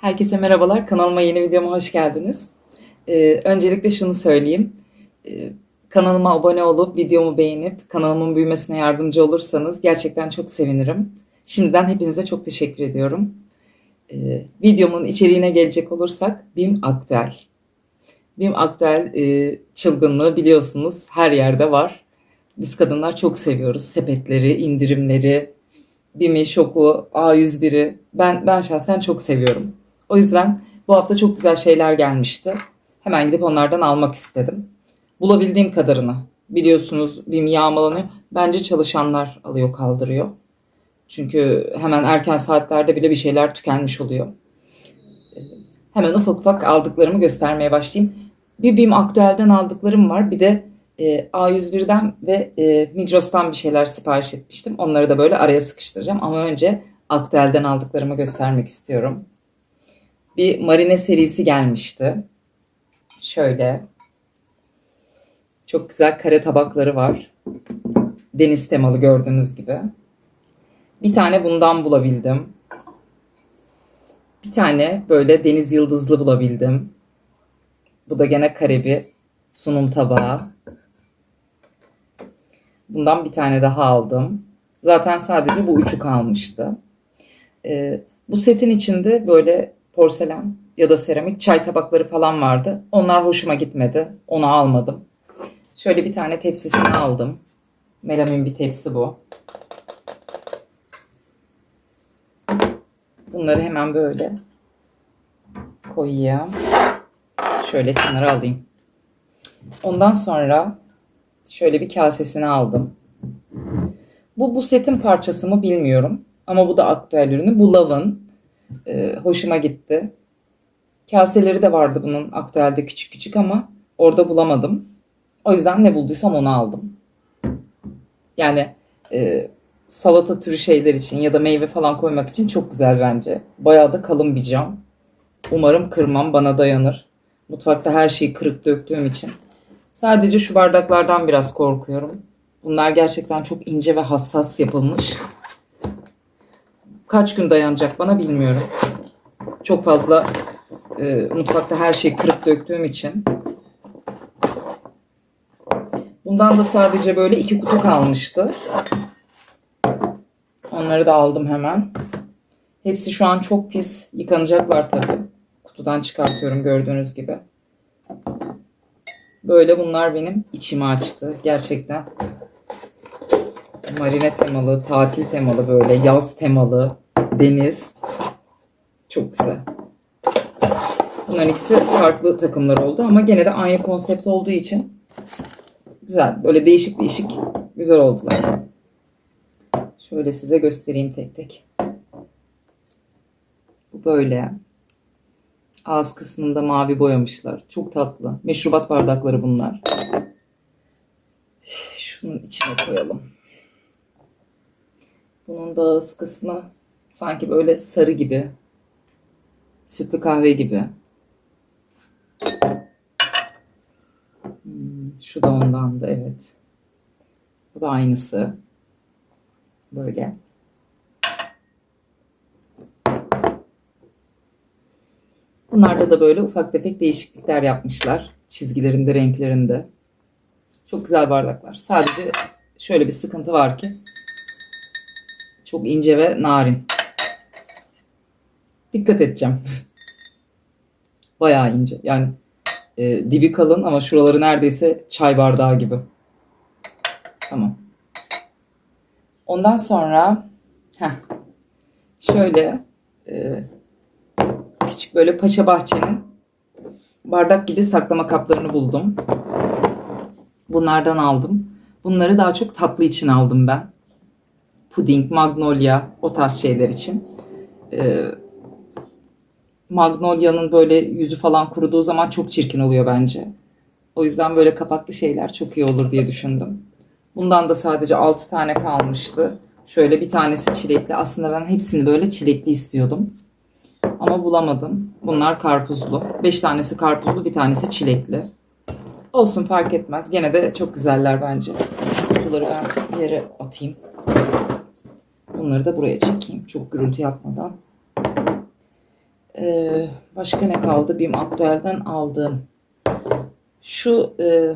Herkese merhabalar. Kanalıma yeni videoma hoş geldiniz. Ee, öncelikle şunu söyleyeyim. Ee, kanalıma abone olup videomu beğenip kanalımın büyümesine yardımcı olursanız gerçekten çok sevinirim. Şimdiden hepinize çok teşekkür ediyorum. Ee, videomun içeriğine gelecek olursak BİM Aktüel. BİM Aktüel e, çılgınlığı biliyorsunuz her yerde var. Biz kadınlar çok seviyoruz sepetleri, indirimleri, BİM'i, Şok'u, A101'i. Ben, ben şahsen çok seviyorum. O yüzden bu hafta çok güzel şeyler gelmişti. Hemen gidip onlardan almak istedim. Bulabildiğim kadarını. Biliyorsunuz BİM yağmalanıyor. Bence çalışanlar alıyor kaldırıyor. Çünkü hemen erken saatlerde bile bir şeyler tükenmiş oluyor. Hemen ufak ufak aldıklarımı göstermeye başlayayım. Bir BİM Aktüel'den aldıklarım var. Bir de e, A101'den ve e, Migros'tan bir şeyler sipariş etmiştim. Onları da böyle araya sıkıştıracağım. Ama önce Aktüel'den aldıklarımı göstermek istiyorum. Bir marine serisi gelmişti. Şöyle. Çok güzel kare tabakları var. Deniz temalı gördüğünüz gibi. Bir tane bundan bulabildim. Bir tane böyle deniz yıldızlı bulabildim. Bu da gene kare bir sunum tabağı. Bundan bir tane daha aldım. Zaten sadece bu üçü kalmıştı. Ee, bu setin içinde böyle porselen ya da seramik çay tabakları falan vardı. Onlar hoşuma gitmedi. Onu almadım. Şöyle bir tane tepsisini aldım. Melamin bir tepsi bu. Bunları hemen böyle koyayım. Şöyle kenara alayım. Ondan sonra şöyle bir kasesini aldım. Bu bu setin parçası mı bilmiyorum. Ama bu da aktüel ürünü. Bu Love'ın. Ee, hoşuma gitti. Kaseleri de vardı bunun aktüelde küçük küçük ama orada bulamadım. O yüzden ne bulduysam onu aldım. Yani e, salata türü şeyler için ya da meyve falan koymak için çok güzel bence. Bayağı da kalın bir cam. Umarım kırmam bana dayanır. Mutfakta her şeyi kırıp döktüğüm için. Sadece şu bardaklardan biraz korkuyorum. Bunlar gerçekten çok ince ve hassas yapılmış. Kaç gün dayanacak bana bilmiyorum. Çok fazla e, mutfakta her şeyi kırıp döktüğüm için. Bundan da sadece böyle iki kutu kalmıştı. Onları da aldım hemen. Hepsi şu an çok pis. Yıkanacaklar tabii. Kutudan çıkartıyorum gördüğünüz gibi. Böyle bunlar benim içimi açtı. Gerçekten. Marine temalı, tatil temalı böyle, yaz temalı, deniz. Çok güzel. Bunların ikisi farklı takımlar oldu ama gene de aynı konsept olduğu için güzel. Böyle değişik değişik güzel oldular. Şöyle size göstereyim tek tek. Bu böyle. Ağız kısmında mavi boyamışlar. Çok tatlı. Meşrubat bardakları bunlar. Şunun içine koyalım. Bunun da ağız kısmı sanki böyle sarı gibi. Sütlü kahve gibi. Hmm, şu da ondan da evet. Bu da aynısı. Böyle. Bunlarda da böyle ufak tefek değişiklikler yapmışlar. Çizgilerinde, renklerinde. Çok güzel bardaklar. Sadece şöyle bir sıkıntı var ki çok ince ve narin. Dikkat edeceğim. Bayağı ince. Yani e, dibi kalın ama şuraları neredeyse çay bardağı gibi. Tamam. Ondan sonra heh, şöyle e, küçük böyle Paşa Bahçe'nin bardak gibi saklama kaplarını buldum. Bunlardan aldım. Bunları daha çok tatlı için aldım ben. Puding, magnolia o tarz şeyler için. Ee, magnolia'nın böyle yüzü falan kuruduğu zaman çok çirkin oluyor bence. O yüzden böyle kapaklı şeyler çok iyi olur diye düşündüm. Bundan da sadece 6 tane kalmıştı. Şöyle bir tanesi çilekli. Aslında ben hepsini böyle çilekli istiyordum. Ama bulamadım. Bunlar karpuzlu. 5 tanesi karpuzlu, bir tanesi çilekli. Olsun fark etmez. Gene de çok güzeller bence. Bunları ben yere atayım. Bunları da buraya çekeyim. Çok gürültü yapmadan. Ee, başka ne kaldı? BİM Aktüel'den aldığım. Şu e,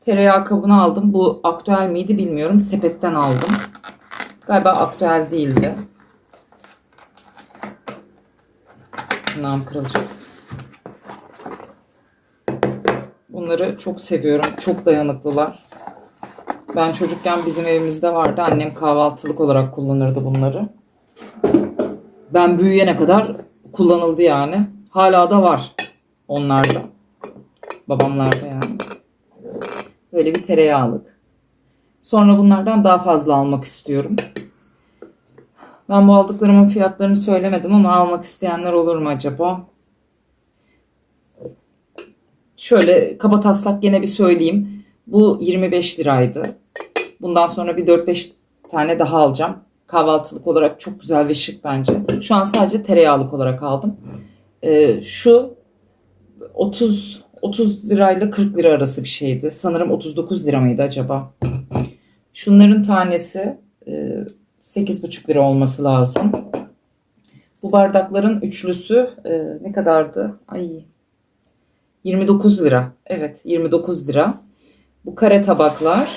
tereyağı kabını aldım. Bu aktüel miydi bilmiyorum. Sepetten aldım. Galiba aktüel değildi. Tırnağım kırılacak. Bunları çok seviyorum. Çok dayanıklılar. Ben çocukken bizim evimizde vardı. Annem kahvaltılık olarak kullanırdı bunları. Ben büyüyene kadar kullanıldı yani. Hala da var onlarda. Babamlarda yani. Böyle bir tereyağlık. Sonra bunlardan daha fazla almak istiyorum. Ben bu aldıklarımın fiyatlarını söylemedim ama almak isteyenler olur mu acaba? Şöyle kaba taslak gene bir söyleyeyim. Bu 25 liraydı. Bundan sonra bir 4-5 tane daha alacağım. Kahvaltılık olarak çok güzel ve şık bence. Şu an sadece tereyağlık olarak aldım. Ee, şu 30 30 lirayla 40 lira arası bir şeydi. Sanırım 39 lira mıydı acaba? Şunların tanesi e, 8,5 lira olması lazım. Bu bardakların üçlüsü e, ne kadardı? Ay 29 lira. Evet 29 lira. Bu kare tabaklar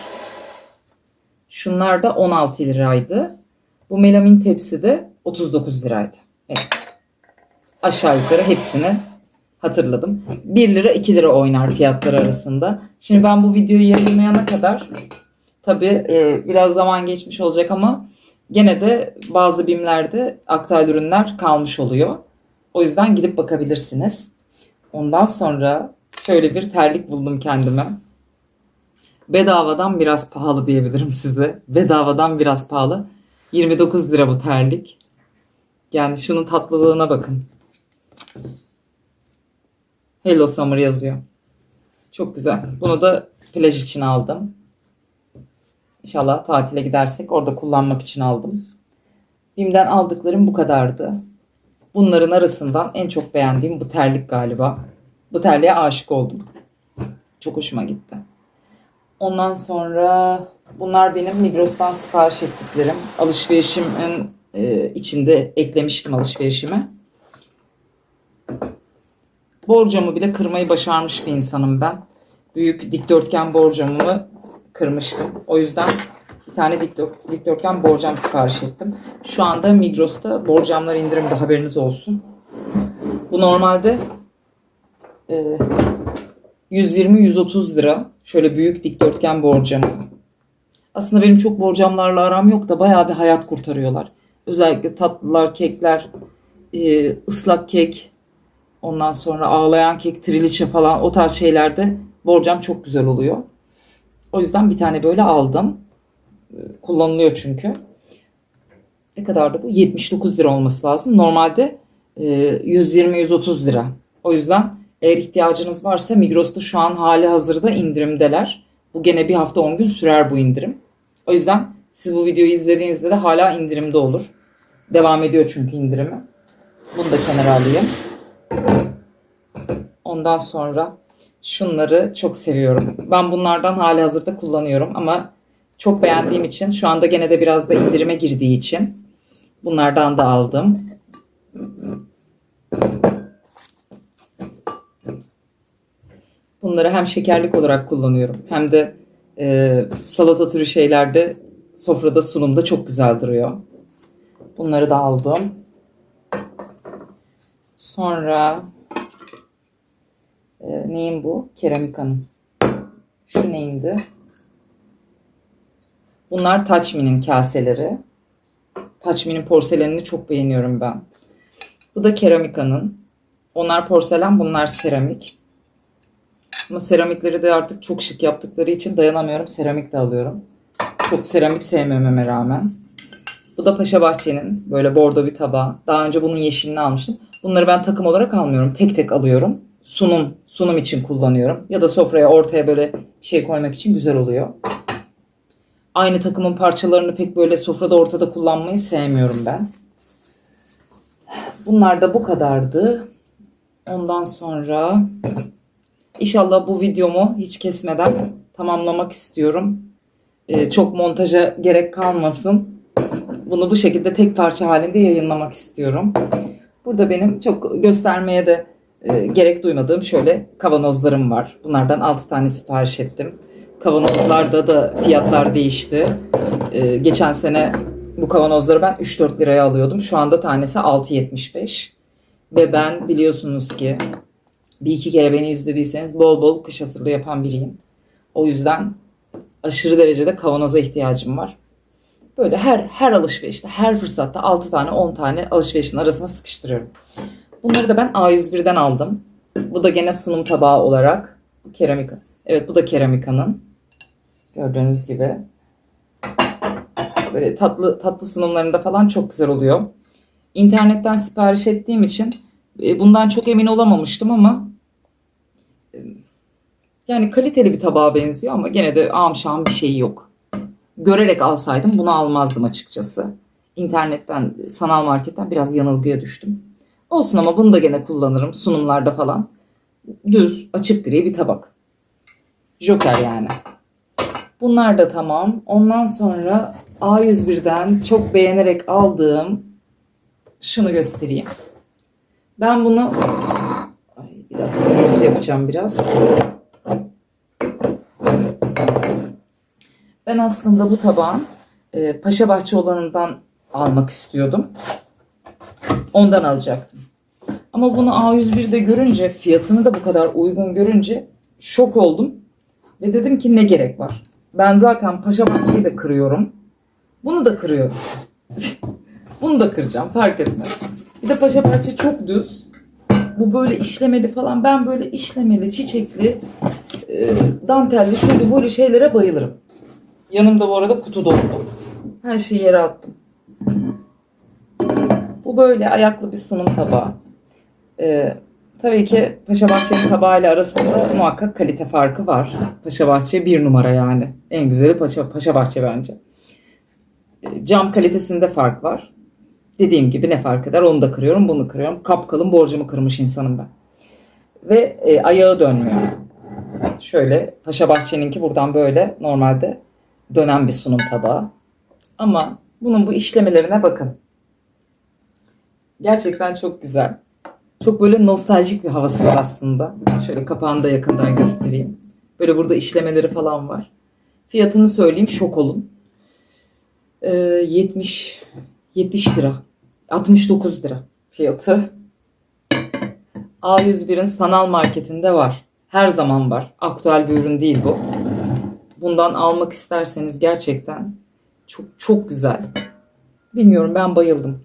şunlar da 16 liraydı. Bu melamin tepsi de 39 liraydı. Evet. Aşağı yukarı hepsini hatırladım. 1 lira 2 lira oynar fiyatlar arasında. Şimdi ben bu videoyu yayınlayana kadar tabi biraz zaman geçmiş olacak ama gene de bazı bimlerde aktüel ürünler kalmış oluyor. O yüzden gidip bakabilirsiniz. Ondan sonra şöyle bir terlik buldum kendime. Bedavadan biraz pahalı diyebilirim size. Bedavadan biraz pahalı. 29 lira bu terlik. Yani şunun tatlılığına bakın. Hello Summer yazıyor. Çok güzel. Bunu da plaj için aldım. İnşallah tatile gidersek orada kullanmak için aldım. Bim'den aldıklarım bu kadardı. Bunların arasından en çok beğendiğim bu terlik galiba. Bu terliğe aşık oldum. Çok hoşuma gitti. Ondan sonra bunlar benim Migros'tan sipariş ettiklerim. Alışverişimin e, içinde eklemiştim alışverişime. Borcamı bile kırmayı başarmış bir insanım ben. Büyük dikdörtgen borcamımı kırmıştım. O yüzden bir tane dikdör- dikdörtgen borcam sipariş ettim. Şu anda Migros'ta borcamlar indirimde haberiniz olsun. Bu normalde e, 120-130 lira. Şöyle büyük dikdörtgen borcamı. Aslında benim çok borcamlarla aram yok da bayağı bir hayat kurtarıyorlar. Özellikle tatlılar, kekler, e, ıslak kek, ondan sonra ağlayan kek, triliçe falan o tarz şeylerde borcam çok güzel oluyor. O yüzden bir tane böyle aldım. E, Kullanılıyor çünkü. Ne kadardı bu? 79 lira olması lazım. Normalde e, 120-130 lira. O yüzden eğer ihtiyacınız varsa Migros'ta şu an hali hazırda indirimdeler. Bu gene bir hafta 10 gün sürer bu indirim. O yüzden siz bu videoyu izlediğinizde de hala indirimde olur. Devam ediyor çünkü indirimi. Bunu da kenara alayım. Ondan sonra şunları çok seviyorum. Ben bunlardan hali hazırda kullanıyorum ama çok beğendiğim için şu anda gene de biraz da indirime girdiği için bunlardan da aldım. Bunları hem şekerlik olarak kullanıyorum hem de e, salata türü şeylerde sofrada sunumda çok güzel duruyor. Bunları da aldım. Sonra e, neyin bu? Keramikanın. Şu neyindi? Bunlar Touchme'nin kaseleri. Touchme'nin porselenini çok beğeniyorum ben. Bu da Keramika'nın. Onlar porselen, bunlar seramik. Ama seramikleri de artık çok şık yaptıkları için dayanamıyorum. Seramik de alıyorum. Çok seramik sevmememe rağmen. Bu da Paşa Bahçe'nin böyle bordo bir tabağı. Daha önce bunun yeşilini almıştım. Bunları ben takım olarak almıyorum. Tek tek alıyorum. Sunum, sunum için kullanıyorum. Ya da sofraya ortaya böyle bir şey koymak için güzel oluyor. Aynı takımın parçalarını pek böyle sofrada ortada kullanmayı sevmiyorum ben. Bunlar da bu kadardı. Ondan sonra İnşallah bu videomu hiç kesmeden tamamlamak istiyorum. Ee, çok montaja gerek kalmasın. Bunu bu şekilde tek parça halinde yayınlamak istiyorum. Burada benim çok göstermeye de e, gerek duymadığım şöyle kavanozlarım var. Bunlardan 6 tane sipariş ettim. Kavanozlarda da fiyatlar değişti. E, geçen sene bu kavanozları ben 3-4 liraya alıyordum. Şu anda tanesi 6.75. Ve ben biliyorsunuz ki bir iki kere beni izlediyseniz bol bol kış hazırlığı yapan biriyim. O yüzden aşırı derecede kavanoza ihtiyacım var. Böyle her her alışverişte, her fırsatta 6 tane 10 tane alışverişin arasına sıkıştırıyorum. Bunları da ben A101'den aldım. Bu da gene sunum tabağı olarak keramika. Evet bu da keramika'nın. Gördüğünüz gibi. Böyle tatlı tatlı sunumlarında falan çok güzel oluyor. İnternetten sipariş ettiğim için e, bundan çok emin olamamıştım ama yani kaliteli bir tabağa benziyor ama gene de amşam bir şeyi yok. Görerek alsaydım bunu almazdım açıkçası. İnternetten, sanal marketten biraz yanılgıya düştüm. Olsun ama bunu da gene kullanırım sunumlarda falan. Düz, açık gri bir tabak. Joker yani. Bunlar da tamam. Ondan sonra A101'den çok beğenerek aldığım şunu göstereyim. Ben bunu Ay, bir dakika yapacağım biraz. Ben aslında bu tabağın e, Paşa Bahçe olanından almak istiyordum. Ondan alacaktım. Ama bunu A101'de görünce, fiyatını da bu kadar uygun görünce şok oldum. Ve dedim ki ne gerek var? Ben zaten Paşa Bahçe'yi de kırıyorum. Bunu da kırıyorum. Bunu da kıracağım fark etmez. Bir de Paşa Bahçe çok düz. Bu böyle işlemeli falan. Ben böyle işlemeli, çiçekli, e, dantelli, şöyle böyle şeylere bayılırım. Yanımda bu arada kutu doldu. Her şeyi yere attım. Bu böyle ayaklı bir sunum tabağı. Ee, tabii ki Paşa Bahçe'nin tabağıyla arasında muhakkak kalite farkı var. Paşa Bahçe bir numara yani. En güzeli Paşa, Paşa Bahçe bence. Ee, cam kalitesinde fark var. Dediğim gibi ne fark eder onu da kırıyorum bunu kırıyorum. Kapkalın borcumu kırmış insanım ben. Ve e, ayağı dönmüyor. Şöyle Paşa Bahçe'ninki buradan böyle normalde dönen bir sunum tabağı. Ama bunun bu işlemelerine bakın. Gerçekten çok güzel. Çok böyle nostaljik bir havası var aslında. Şöyle kapağını da yakından göstereyim. Böyle burada işlemeleri falan var. Fiyatını söyleyeyim şok olun. Ee, 70 70 lira. 69 lira fiyatı. A101'in sanal marketinde var. Her zaman var. Aktüel bir ürün değil bu. Bundan almak isterseniz gerçekten çok çok güzel. Bilmiyorum ben bayıldım.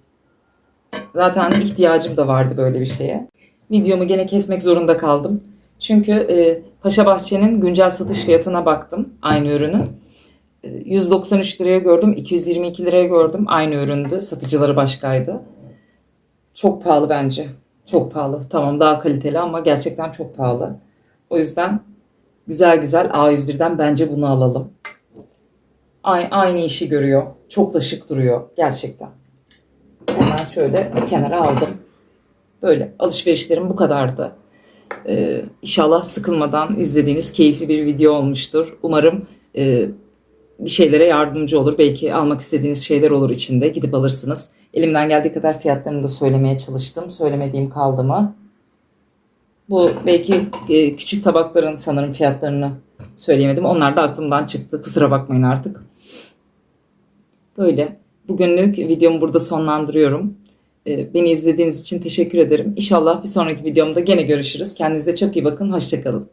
Zaten ihtiyacım da vardı böyle bir şeye. Videomu gene kesmek zorunda kaldım. Çünkü e, Paşa Bahçe'nin güncel satış fiyatına baktım aynı ürünü. E, 193 liraya gördüm, 222 liraya gördüm. Aynı üründü. Satıcıları başkaydı. Çok pahalı bence. Çok pahalı. Tamam daha kaliteli ama gerçekten çok pahalı. O yüzden güzel güzel A101'den bence bunu alalım. Aynı, işi görüyor. Çok da şık duruyor gerçekten. Hemen şöyle kenara aldım. Böyle alışverişlerim bu kadardı. Ee, inşallah sıkılmadan izlediğiniz keyifli bir video olmuştur. Umarım e, bir şeylere yardımcı olur. Belki almak istediğiniz şeyler olur içinde. Gidip alırsınız. Elimden geldiği kadar fiyatlarını da söylemeye çalıştım. Söylemediğim kaldı mı? Bu belki e, küçük tabakların sanırım fiyatlarını söyleyemedim. Onlar da aklımdan çıktı. Kusura bakmayın artık. Böyle. Bugünlük videomu burada sonlandırıyorum. E, Beni izlediğiniz için teşekkür ederim. İnşallah bir sonraki videomda gene görüşürüz. Kendinize çok iyi bakın. Hoşçakalın.